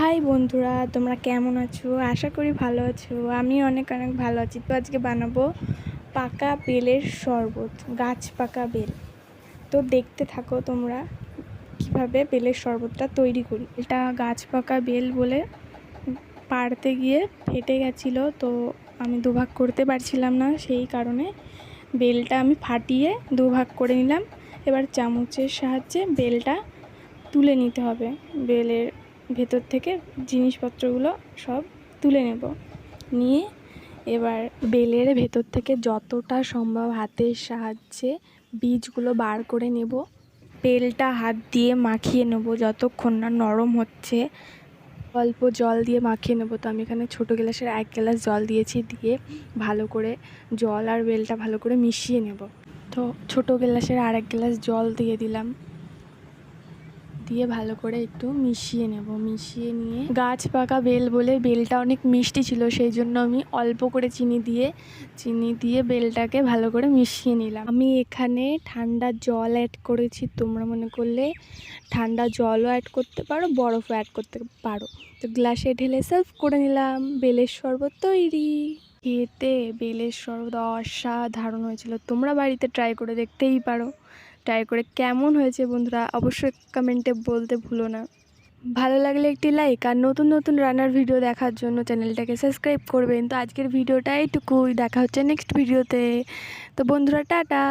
High বন্ধুরা, তোমরা কেমন আছো? আশা করি ভালো আছো। আমি অনেক অনেক ভালো আছি। তো আজকে বানাবো পাকা বেলের শরবত, গাছ পাকা বেল। তো দেখতে থাকো তোমরা কীভাবে বেলের শরবতটা তৈরি করি। এটা গাছ পাকা বেল বলে পাড়তে গিয়ে ফেটে গেছিল, তো আমি দুভাগ করতে পারছিলাম না। সেই কারণে বেলটা আমি ফাটিয়ে দুভাগ করে নিলাম। এবার চামচের সাহায্যে বেলটা তুলে নিতে হবে। বেলের ভেতর থেকে জিনিসপত্রগুলো সব তুলে নেব। নিয়ে এবার বেলের ভেতর থেকে যতটা সম্ভব হাতের সাহায্যে বীজগুলো বার করে নেব। বেলটা হাত দিয়ে মাখিয়ে নেব যতক্ষণ না নরম হচ্ছে। অল্প জল দিয়ে মাখিয়ে নেব। তো আমি এখানে ছোটো গ্লাসের এক গ্লাস জল দিয়েছি দিয়ে ভালো করে জল আর বেলটা ভালো করে মিশিয়ে নেব। তো ছোটো গ্লাসের এক গ্লাস জল দিয়ে দিলাম। দিয়ে ভালো করে একটু মিশিয়ে নেব। মিশিয়ে নিয়ে গাছ পাকা বেল বলে বেলটা অনেক মিষ্টি ছিল, সেই জন্য আমি অল্প করে চিনি দিয়ে চিনি দিয়ে বেলটাকে ভালো করে মিশিয়ে নিলাম। আমি এখানে ঠান্ডা জল অ্যাড করেছি, তোমরা মনে করলে ঠান্ডা জলও অ্যাড করতে পারো, বরফও অ্যাড করতে পারো। তো গ্লাসে ঢেলে সার্ভ করে নিলাম, বেলের শরবত তৈরি। খেতে বেলের শরবত অসাধারণ হয়েছিল, তোমরা বাড়িতে ট্রাই করে দেখতেই পারো। ট্রাই করে কেমন হয়েছে বন্ধুরা অবশ্যই কমেন্টে বলতে ভুলো না। ভালো লাগলে একটি লাইক আর নতুন নতুন রান্নার ভিডিও দেখার জন্য চ্যানেলটাকে সাবস্ক্রাইব করবেন। তো আজকের ভিডিওটা এইটুকুই দেখা হচ্ছে নেক্সট ভিডিওতে তো বন্ধুরা, টাটা!